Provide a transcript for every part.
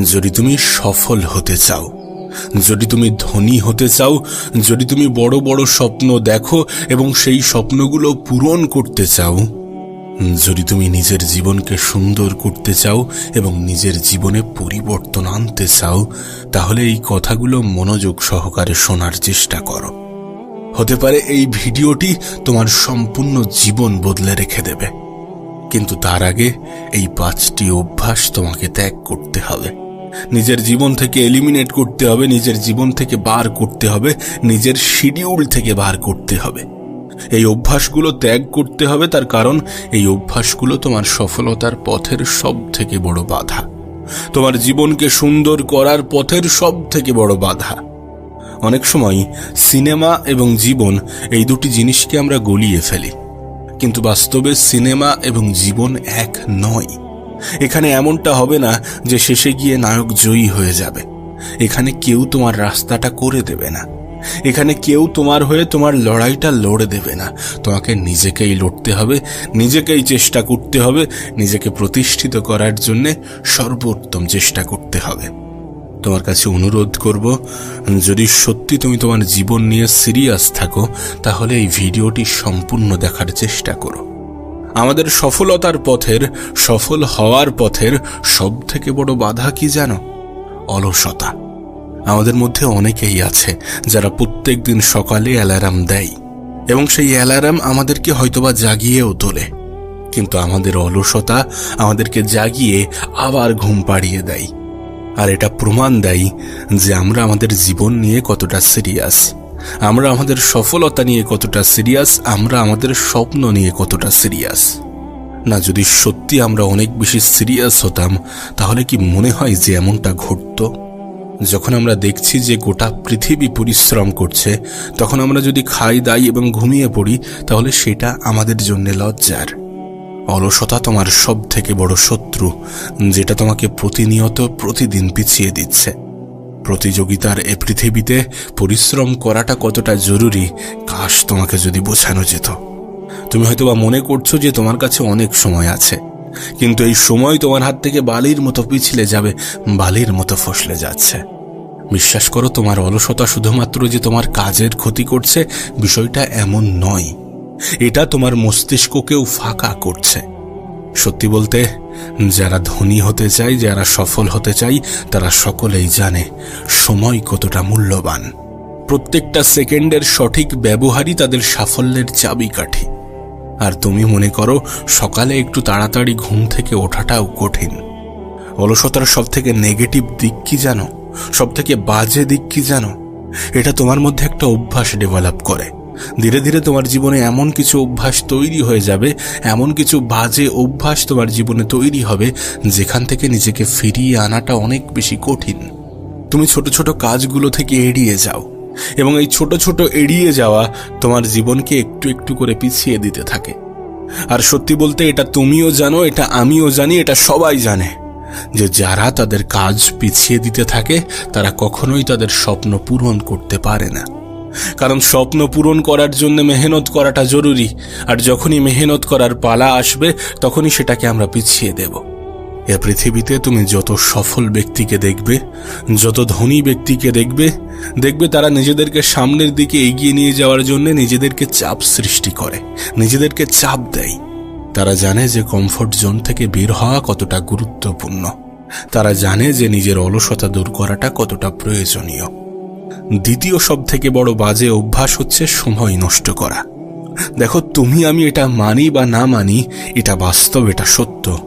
যদি তুমি সফল হতে চাও, যদি তুমি ধনী হতে চাও, যদি তুমি বড় বড় স্বপ্ন দেখো এবং সেই স্বপ্নগুলো পূরণ করতে চাও, যদি তুমি নিজের জীবনকে সুন্দর করতে চাও এবং নিজের জীবনে পরিবর্তন আনতে চাও, তাহলে এই কথাগুলো মনোযোগ সহকারে শোনার চেষ্টা করো। হতে পারে এই ভিডিওটি তোমার সম্পূর্ণ জীবন বদলে রেখে দেবে। কিন্তু তার আগে এই পাঁচটি অভ্যাস তোমাকে ত্যাগ করতে হবে। নিজের জীবন থেকে এলিমিনেট করতে হবে, নিজের জীবন থেকে বার করতে হবে, নিজের শিডিউল থেকে বার করতে হবে। এই অভ্যাসগুলো ত্যাগ করতে হবে, তার কারণ এই অভ্যাসগুলো তোমার সফলতার পথের সব থেকে বড় বাধা। তোমার জীবনকে সুন্দর করার পথের সব থেকে বড় বাধা। অনেক সময় সিনেমা এবং জীবন এই দুটি জিনিসকে আমরা গলিয়ে ফেলি। কিন্তু বাস্তবে সিনেমা এবং জীবন এক নয়। এখানে এমনটা হবে না যে শেষে গিয়ে নায়ক জয়ী হয়ে যাবে। এখানে কেউ তোমার রাস্তাটা করে দেবে না। এখানে কেউ তোমার হয়ে তোমার লড়াইটা লড়ে দেবে না। তোমাকে নিজেকেই লড়তে হবে, নিজেকেই চেষ্টা করতে হবে, নিজেকে প্রতিষ্ঠিত করার জন্যে সর্বোত্তম চেষ্টা করতে হবে। তোমার কাছে অনুরোধ করব, যদি সত্যি তুমি তোমার জীবন নিয়ে সিরিয়াস থাকো, তাহলে এই ভিডিওটি সম্পূর্ণ দেখার চেষ্টা করো। আমাদের সফলতার পথের, সফল হওয়ার পথের সব থেকে বড় বাধা কি জানো? অলসতা। আমাদের মধ্যে অনেকেই আছে যারা প্রত্যেক দিন সকালে অ্যালার্ম দেয় এবং সেই অ্যালার্ম আমাদেরকে হয়তোবা জাগিয়েও তোলে। কিন্তু আমাদের অলসতা আমাদেরকে জাগিয়ে আবার ঘুম পাড়িয়ে দেয়। আর এটা প্রমাণ দেয় যে আমরা আমাদের জীবন নিয়ে কতটা সিরিয়াস আমরা আমাদের সফলতা নিয়ে কতটা সিরিয়াস, আমরা আমাদের স্বপ্ন নিয়ে কতটা সিরিয়াস। না, যদি সত্যি আমরা অনেক বেশি সিরিয়াস হতাম, তাহলে কি মনে হয় যে এমনটা ঘটতো? যখন আমরা দেখছি যে গোটা পৃথিবী পরিশ্রম করছে, তখন আমরা যদি খাই, দাই এবং ঘুমিয়ে পড়ি, তাহলে সেটা আমাদের জন্য লজ্জার। অলসতা তোমার সব থেকে বড় শত্রু, যেটা তোমাকে প্রতিনিয়ত প্রতিদিন পিছিয়ে দিচ্ছে। প্রতিযোগিতার এ পৃথিবীতে পরিশ্রম করাটা কতটা জরুরি, কাশ তোমাকে যদি বোঝানো যেত। তুমি হয়তোবা মনে করছ যে তোমার কাছে অনেক সময় আছে, কিন্তু এই সময় তোমার হাত থেকে বালির মতো পিছলে যাবে, বালির মতো ফসলে যাচ্ছে। বিশ্বাস করো, তোমার অলসতা শুধুমাত্র যে তোমার কাজের ক্ষতি করছে, বিষয়টা এমন নয়। এটা তোমার মস্তিষ্ককেও ফাঁকা করছে। সত্যি বলতে, যারা ধনী হতে চায়, যারা সফল হতে চায়, তারা সকলেই জানে সময় কতটা মূল্যবান। প্রত্যেকটা সেকেন্ডের সঠিক ব্যবহারই তাদের সাফল্যের চাবিকাঠি। আর তুমি মনে করো, সকালে একটু তাড়াতাড়ি ঘুম থেকে ওঠাটাও কঠিন। অলসতার সব থেকে নেগেটিভ দিক কি জানো? সব থেকে বাজে দিক কি জানো? এটা তোমার মধ্যে একটা অভ্যাস ডেভেলপ করে। ধীরে ধীরে তোমার জীবনে এমন কিছু অভ্যাস তৈরি হয়ে যাবে, এমন কিছু বাজে অভ্যাস তোমার জীবনে তৈরি হবে, যেখান থেকে নিজেকে ফিরিয়ে আনাটা অনেক বেশি কঠিন। তুমি ছোট ছোট কাজগুলো থেকে এড়িয়ে যাও এবং এই ছোট ছোট এড়িয়ে যাওয়া তোমার জীবনকে একটু একটু করে পিছিয়ে দিতে থাকে। আর সত্যি বলতে এটা তুমিও জানো, এটা আমিও জানি, এটা সবাই জানে যে যারা তাদের কাজ পিছিয়ে দিতে থাকে, তারা কখনোই তাদের স্বপ্ন পূরণ করতে পারে না। কারণ স্বপ্ন পূরণ করার জন্য মেহনত করাটা জরুরি। আর যখনই মেহনত করার পালা আসবে, তখনই সেটাকে আমরা পিছিয়ে দেব। এ পৃথিবীতে তুমি যত সফল ব্যক্তিকে দেখবে, যত ধনী ব্যক্তিকে দেখবে দেখবে তারা নিজেদেরকে সামনের দিকে এগিয়ে নিয়ে যাওয়ার জন্য নিজেদেরকে চাপ সৃষ্টি করে, নিজেদেরকে চাপ দেয়। তারা জানে যে কমফোর্ট জোন থেকে বের হওয়া কতটা গুরুত্বপূর্ণ। তারা জানে যে নিজের অলসতা দূর করাটা কতটা প্রয়োজনীয়। দ্বিতীয় সব থেকে বড় বাজে অভ্যাস হচ্ছে সময় নষ্ট করা। দেখো, তুমি, আমি এটা মানি বা না মানি, এটা বাস্তব, এটা সত্য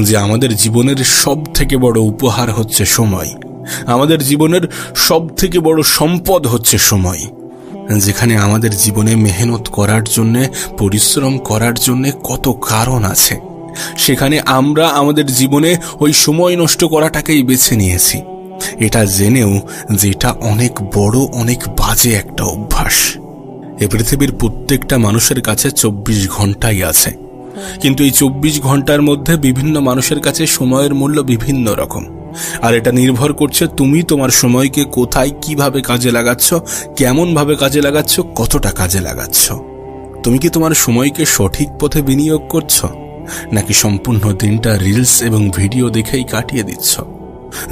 যে আমাদের জীবনের সব থেকে বড় উপহার হচ্ছে সময়। আমাদের জীবনের সব থেকে বড় সম্পদ হচ্ছে সময়। যেখানে আমাদের জীবনে মেহনত করার জন্যে, পরিশ্রম করার জন্যে কত কারণ আছে। সেখানে আমরা আমাদের জীবনে ওই সময় নষ্ট করাটাকেই বেছে নিয়েছি। এটা জেনেও যে এটা অনেক বড়, অনেক বাজে একটা অভ্যাস। এ পৃথিবীর প্রত্যেকটা মানুষের কাছে চব্বিশ ঘন্টাই আছে। কিন্তু এই চব্বিশ ঘণ্টার মধ্যে বিভিন্ন মানুষের কাছে সময়ের মূল্য বিভিন্ন রকম। আর এটা নির্ভর করছে তুমি তোমার সময়কে কোথায়, কীভাবে কাজে লাগাচ্ছ, কেমনভাবে কাজে লাগাচ্ছ, কতটা কাজে লাগাচ্ছ। তুমি কি তোমার সময়কে সঠিক পথে বিনিয়োগ করছ? নাকি সম্পূর্ণ দিনটা রিলস এবং ভিডিও দেখেই কাটিয়ে দিচ্ছ?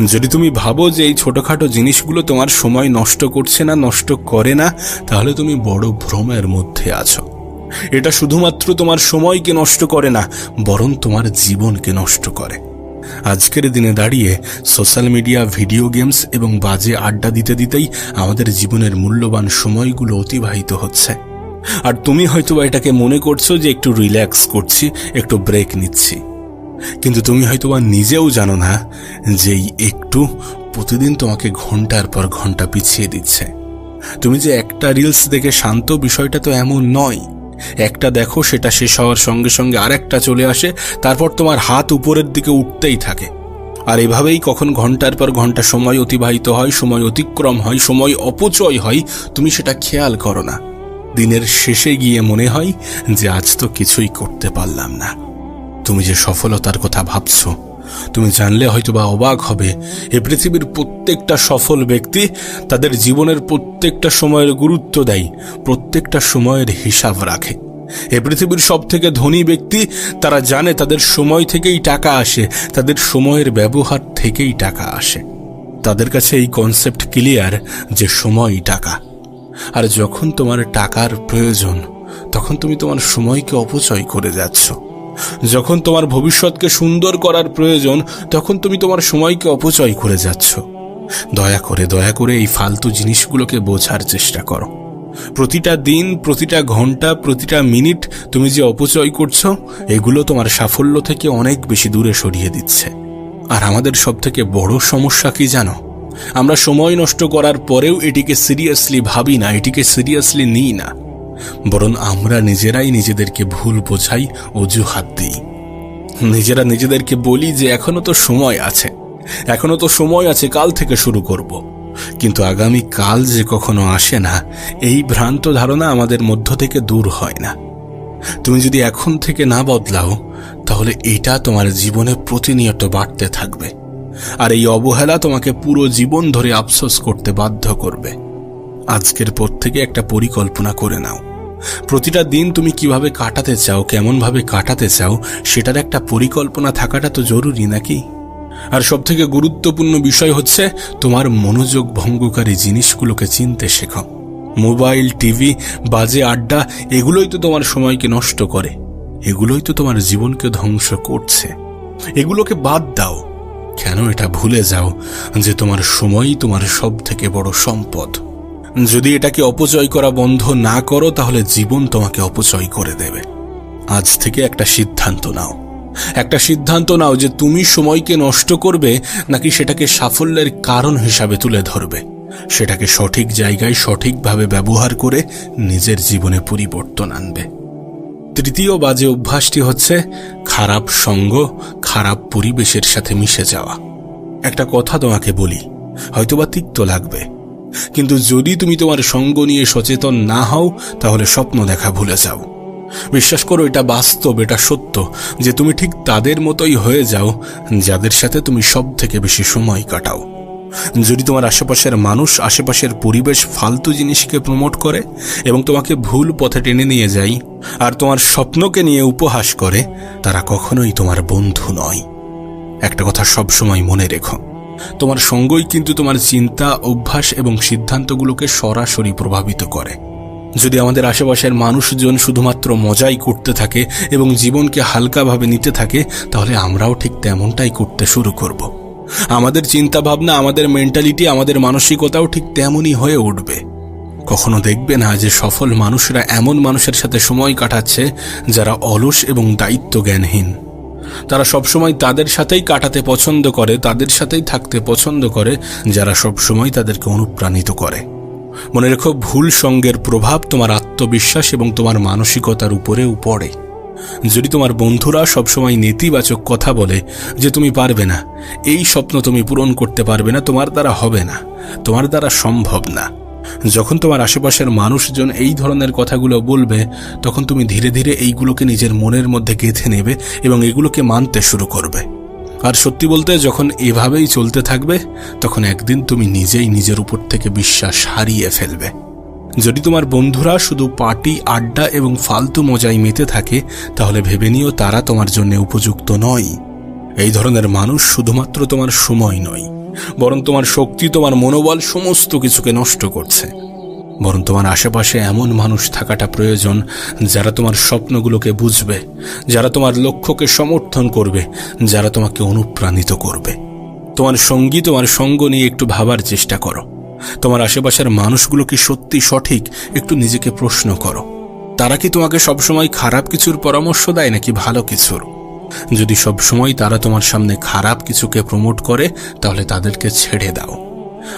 যদি তুমি ভাবো যে এই ছোটখাটো জিনিসগুলো তোমার সময় নষ্ট করছে না, নষ্ট করে না, তাহলে তুমি বড় ভ্রমের মধ্যে আছো। এটা শুধুমাত্র তোমার সময়কে নষ্ট করে না, বরং তোমার জীবনকে নষ্ট করে। আজকের দিনে দাঁড়িয়ে সোশ্যাল মিডিয়া, ভিডিও গেমস এবং বাজে আড্ডা দিতে দিতেই আমাদের জীবনের মূল্যবান সময়গুলো অতিবাহিত হচ্ছে। আর তুমি হয়তো এটাকে মনে করছ যে একটু রিল্যাক্স করছি, একটু ব্রেক নিচ্ছি। কিন্তু তুমি হয়তো বা নিজেও জানো না যে একটু প্রতিদিন তোমাকে ঘণ্টার পর ঘণ্টা পিছিয়ে দিচ্ছে। তুমি যে একটা রিলস দেখে শান্ত বিষয়টা তো এমন নয়। একটা দেখো, সেটা শেষ হওয়ার সঙ্গে সঙ্গে আরেকটা চলে আসে, তারপর তোমার হাত উপরের দিকে উঠতেই থাকে। আর এভাবেই কখন ঘণ্টার পর ঘণ্টা সময় অতিবাহিত হয়, সময় অতিক্রম হয়, সময় অপচয় হয়, তুমি সেটা খেয়াল করো না। দিনের শেষে গিয়ে মনে হয় যে আজ তো কিছুই করতে পারলাম না। তুমি যে সফলতার কথা ভাবছ, তুমি জানলে হয়তো বা অবাক হবে, এ পৃথিবীর প্রত্যেকটা সফল ব্যক্তি তাদের জীবনের প্রত্যেকটা সময়ের গুরুত্ব দেয়, প্রত্যেকটা সময়ের হিসাব রাখে। এ পৃথিবীর সব থেকে ধনী ব্যক্তি, তারা জানে তাদের সময় থেকেই টাকা আসে, তাদের সময়ের ব্যবহার থেকেই টাকা আসে। তাদের কাছে এই কনসেপ্ট ক্লিয়ার যে সময়ই টাকা। আর যখন তোমার টাকার প্রয়োজন, তখন তুমি তোমার সময়কে অপচয় করে যাচ্ছ। যখন তোমার ভবিষ্যৎকে সুন্দর করার প্রয়োজন, তখন তুমি তোমার সময়কে অপচয় করে যাচ্ছ। দয়া করে দয়া করে এই ফালতু জিনিসগুলোকে বোঝার চেষ্টা করো। প্রতিটা দিন, প্রতিটা ঘণ্টা, প্রতিটা মিনিট তুমি যে অপচয় করছ, এগুলো তোমার সাফল্য থেকে অনেক বেশি দূরে সরিয়ে দিচ্ছে। আর আমাদের সব থেকে বড় সমস্যা কি জানো? আমরা সময় নষ্ট করার পরেও এটিকে সিরিয়াসলি ভাবি না, এটিকে সিরিয়াসলি নিই না। বরং আমরা নিজেরাই নিজেদেরকে ভুল বোঝাই, অজুহাত দিই। নিজেরা নিজেদেরকে বলি যে এখনও তো সময় আছে। এখনও তো সময় আছে, কাল থেকে শুরু করব। কিন্তু আগামী কাল যে কখনো আসে না, এই ভ্রান্ত ধারণা আমাদের মধ্য থেকে দূর হয় না। তুমি যদি এখন থেকে না বদলাও, তাহলে এটা তোমার জীবনে প্রতিনিয়ত বাড়তে থাকবে। আর এই অবহেলা তোমাকে পুরো জীবন ধরে আফসোস করতে বাধ্য করবে। আজকের পর থেকে একটা পরিকল্পনা করে নাও। প্রতিটা দিন তুমি কীভাবে কাটাতে চাও, কেমনভাবে কাটাতে চাও, সেটার একটা পরিকল্পনা থাকাটা তো জরুরি নাকি? আর সব থেকে গুরুত্বপূর্ণ বিষয় হচ্ছে তোমার মনোযোগ ভঙ্গকারী জিনিসগুলোকে চিনতে শেখো। মোবাইল, টিভি, বাজে আড্ডা, এগুলোই তো তোমার সময়কে নষ্ট করে। এগুলোই তো তোমার জীবনকে ধ্বংস করছে। এগুলোকে বাদ দাও। কেন এটা ভুলে যাও যে তোমার সময়ই তোমার সব থেকে বড় সম্পদ? যদি এটাকে অপচয় করা বন্ধ না করো, তাহলে জীবন তোমাকে অপচয় করে দেবে। আজ থেকে একটা সিদ্ধান্ত নাও। একটা সিদ্ধান্ত নাও যে তুমি সময়কে নষ্ট করবে, নাকি সেটাকে সাফল্যের কারণ হিসাবে তুলে ধরবে। সেটাকে সঠিক জায়গায় সঠিকভাবে ব্যবহার করে নিজের জীবনে পরিবর্তন আনবে। তৃতীয় বাজে অভ্যাসটি হচ্ছে খারাপ সঙ্গ, খারাপ পরিবেশের সাথে মিশে যাওয়া। একটা কথা তোমাকে বলি, হয়তোবা তিক্ত লাগবে। কিন্তু যদি তুমি তোমার সঙ্গ নিয়ে সচেতন না হও, তাহলে স্বপ্ন দেখা ভুলে যাও। বিশ্বাস করো, এটা বাস্তব, এটা সত্য যে তুমি ঠিক তাদের মতোই হয়ে যাও, যাদের সাথে তুমি সব থেকে বেশি সময় কাটাও। যদি তোমার আশেপাশের মানুষ আশেপাশের পরিবেশ ফালতু জিনিসকে প্রমোট করে এবং তোমাকে ভুল পথে টেনে নিয়ে যায় আর তোমার স্বপ্নকে নিয়ে উপহাস করে, তারা কখনোই তোমার বন্ধু নয়। একটা কথা সব সময় মনে রেখো। তোমার সঙ্গই কিন্তু তোমার চিন্তা, অভ্যাস এবং সিদ্ধান্তগুলোকে সরাসরি প্রভাবিত করে। যদি আমাদের আশেপাশের মানুষজন শুধুমাত্র মজাই করতে থাকে এবং জীবনকে হালকাভাবে নিতে থাকে, তাহলে আমরাও ঠিক তেমনটাই করতে শুরু করব। আমাদের চিন্তা ভাবনা আমাদের মেন্টালিটি আমাদের মানসিকতাও ঠিক তেমনই হয়ে উঠবে। কখনো দেখবে না যে সফল মানুষরা এমন মানুষের সাথে সময় কাটাচ্ছে যারা অলস এবং দায়িত্ব জ্ঞানহীন তারা সবসময় তাদের সাথেই কাটাতে পছন্দ করে, তাদের সাথেই থাকতে পছন্দ করে, যারা সবসময় তাদেরকে অনুপ্রাণিত করে। মনে রেখো, ভুল সঙ্গের প্রভাব তোমার আত্মবিশ্বাস এবং তোমার মানসিকতার উপরেও পড়ে। যদি তোমার বন্ধুরা সবসময় নেতিবাচক কথা বলে যে তুমি পারবে না, এই স্বপ্ন তুমি পূরণ করতে পারবে না, তোমার দ্বারা হবে না, তোমার দ্বারা সম্ভব না। যখন তোমার আশেপাশের মানুষজন এই ধরনের কথাগুলো বলবে, তখন তুমি ধীরে ধীরে এইগুলোকে নিজের মনের মধ্যে গেঁথে নেবে এবং এগুলোকে মানতে শুরু করবে। আর সত্যি বলতে, যখন এভাবেই চলতে থাকবে, তখন একদিন তুমি নিজেই নিজের উপর থেকে বিশ্বাস হারিয়ে ফেলবে। যদি তোমার বন্ধুরা শুধু পার্টি, আড্ডা এবং ফালতু মজায় মেতে থাকে, তাহলে ভেবে নিও তারা তোমার জন্য উপযুক্ত নয়। এই ধরনের মানুষ শুধুমাত্র তোমার সময় নয়। বরং তোমার শক্তি, তোমার মনোবল সমস্ত কিছুকে নষ্ট করছে। বরং তোমার আশেপাশে এমন মানুষ থাকাটা প্রয়োজন যারা তোমার স্বপ্নগুলোকে বুঝবে, যারা তোমার লক্ষ্যকে সমর্থন করবে, যারা তোমাকে অনুপ্রাণিত করবে। তোমার সঙ্গী, তোমার সঙ্গ নিয়ে একটু ভাবার চেষ্টা করো। তোমার আশেপাশের মানুষগুলো কি সত্যি সঠিক, একটু নিজেকে প্রশ্ন করো। তারা কি তোমাকে সবসময় খারাপ কিছুর পরামর্শ দেয় নাকি ভালো কিছুর? যদি সবসময় তারা তোমার সামনে খারাপ কিছুকে প্রমোট করে, তাহলে তাদেরকে ছেড়ে দাও।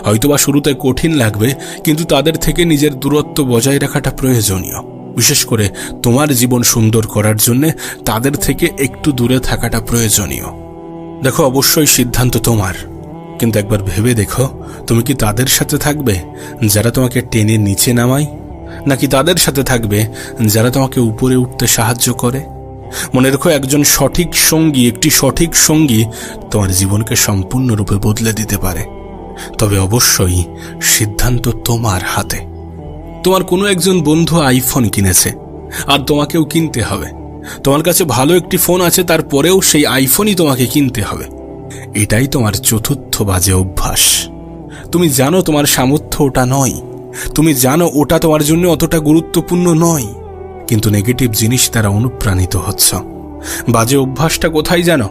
হয়তোবা শুরুতে কঠিন লাগবে, কিন্তু তাদের থেকে নিজের দূরত্ব বজায় রাখাটা প্রয়োজনীয়। বিশেষ করে তোমার জীবন সুন্দর করার জন্যে তাদের থেকে একটু দূরে থাকাটা প্রয়োজনীয়। দেখো, অবশ্যই সিদ্ধান্ত তোমার। কিন্তু একবার ভেবে দেখো, তুমি কি তাদের সাথে থাকবে, যারা তোমাকে টেনে নিচে নামায়? নাকি তাদের সাথে থাকবে, যারা তোমাকে উপরে উঠতে সাহায্য করে? মনে রেখো একজন সঠিক সঙ্গী একটি সঠিক সঙ্গী তোমার জীবনকে সম্পূর্ণরূপে বদলে দিতে পারে। তবে অবশ্যই সিদ্ধান্ত তোমার হাতে। তোমার কোনো একজন বন্ধু আইফোন কিনেছে, আর তোমাকেও কিনতে হবে। তোমার কাছে ভালো একটি ফোন আছে, তারপরেও সেই আইফোনই তোমাকে কিনতে হবে। এটাই তোমার চতুর্থ বাজে অভ্যাস। তুমি জানো তোমার সামর্থ্য ওটা নয়। তুমি জানো ওটা তোমার জন্য অতটা গুরুত্বপূর্ণ নয়। কিন্তু নেগেটিভ জিনিস দ্বারা অনুপ্রাণিত হচ্ছ। বাজে অভ্যাসটা কোথায় জানো?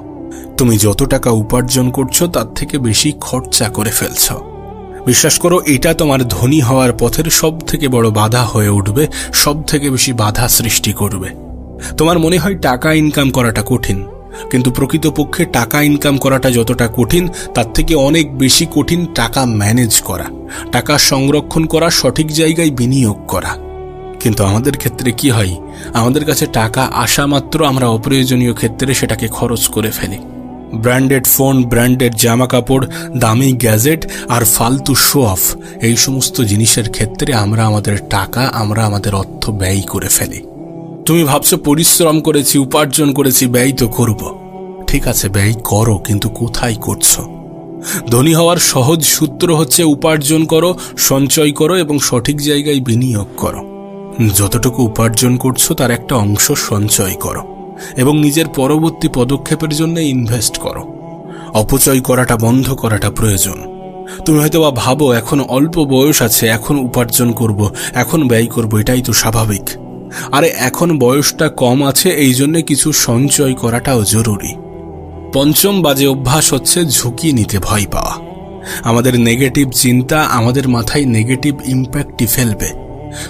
তুমি যত টাকা উপার্জন করছ, তার থেকে বেশি খরচা করে ফেলছ। বিশ্বাস করো, এটা তোমার ধনী হওয়ার পথের সব থেকে বড় বাধা হয়ে উঠবে সব থেকে বেশি বাধা সৃষ্টি করবে। তোমার মনে হয় টাকা ইনকাম করাটা কঠিন, কিন্তু প্রকৃতপক্ষে টাকা ইনকাম করাটা যতটা কঠিন, তার থেকে অনেক বেশি কঠিন টাকা ম্যানেজ করা। টাকা সংরক্ষণ করা, সঠিক জায়গায় বিনিয়োগ করা। কিন্তু আমাদের ক্ষেত্রে কি হয়? আমাদের কাছে টাকা আসা মাত্র আমরা অপ্রয়োজনীয় ক্ষেত্রে সেটাকে খরচ করে ফেলি। ব্র্যান্ডেড ফোন, ব্র্যান্ডেড জামা কাপড় দামি গ্যাজেট আর ফালতু শো অফ, এই সমস্ত জিনিসের ক্ষেত্রে আমরা আমাদের টাকা, আমরা আমাদের অর্থ ব্যয় করে ফেলি। তুমি ভাবছ পরিশ্রম করেছি, উপার্জন করেছি, ব্যয় তো করব। ঠিক আছে, ব্যয় করো, কিন্তু কোথায় করছ? ধনী হওয়ার সহজ সূত্র হচ্ছে উপার্জন করো, সঞ্চয় করো এবং সঠিক জায়গায় বিনিয়োগ করো। যতটুকু উপার্জন করছ তার একটা অংশ সঞ্চয় করো এবং নিজের পরবর্তী পদক্ষেপের জন্য ইনভেস্ট করো। অপচয় করাটা বন্ধ করাটা প্রয়োজন। তুমি হয়তো বা ভাবো, এখন অল্প বয়স আছে, এখন উপার্জন করব, এখন ব্যয় করব, এটাই তো স্বাভাবিক। আরে, এখন বয়সটা কম আছে, এই জন্য কিছু সঞ্চয় করাটাও জরুরি। পঞ্চম বাজে অভ্যাস হচ্ছে ঝুঁকি নিতে ভয় পাওয়া। আমাদের নেগেটিভ চিন্তা আমাদের মাথায় নেগেটিভ ইম্প্যাক্টই ফেলবে।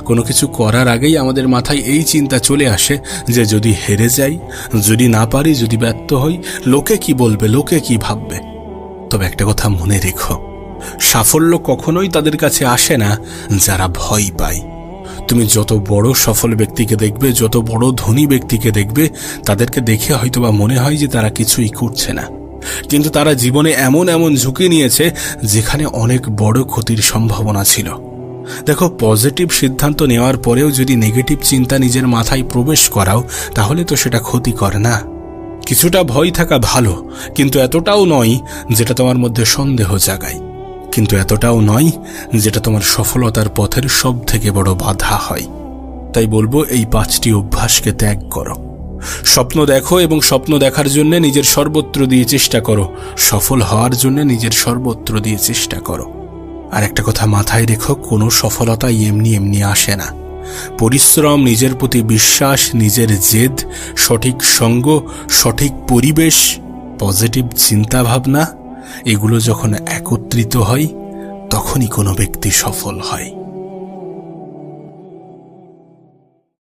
কোনো কিছু করার আগেই আমাদের মাথায় এই চিন্তা চলে আসে যে যদি হেরে যাই, যদি না পারি, যদি ব্যর্থ হই, লোকে কি বলবে, লোকে কি ভাববে? তবে একটা কথা মনে রেখো, সাফল্য কখনোই তাদের কাছে আসে না যারা ভয় পায়। তুমি যত বড় সফল ব্যক্তিকে দেখবে, যত বড় ধনী ব্যক্তিকে দেখবে, তাদেরকে দেখে হয়তোবা মনে হয় যে তারা কিছুই করছে না। কিন্তু তারা জীবনে এমন এমন ঝুঁকি নিয়েছে যেখানে অনেক বড় ক্ষতির সম্ভাবনা ছিল। দেখো, পজিটিভ সিদ্ধান্ত নেওয়ার পরেও যদি নেগেটিভ চিন্তা নিজের মাথায় প্রবেশ করাও, তাহলে তো সেটা ক্ষতিকর না। কিছুটা ভয় থাকা ভালো, কিন্তু এতটাও নয় যেটা তোমার মধ্যে সন্দেহ জাগায়। কিন্তু এতটাও নয় যেটা তোমার সফলতার পথের সব থেকে বড় বাধা হয়। তাই বলব, এই পাঁচটি অভ্যাসকে ত্যাগ করো। স্বপ্ন দেখো এবং স্বপ্ন দেখার জন্য নিজের সর্বত্র দিয়ে চেষ্টা করো। সফল হওয়ার জন্য নিজের সর্বত্র দিয়ে চেষ্টা করো। আর একটা কথা মাথায় রেখো, কোনো সফলতা এমনি এমনি আসে না। পরিশ্রম, নিজের প্রতি বিশ্বাস, নিজের জেদ, সঠিক সঙ্গ, সঠিক পরিবেশ, পজিটিভ চিন্তা ভাবনা এগুলো যখন একত্রিত হয়, তখনই কোনো ব্যক্তি সফল হয়।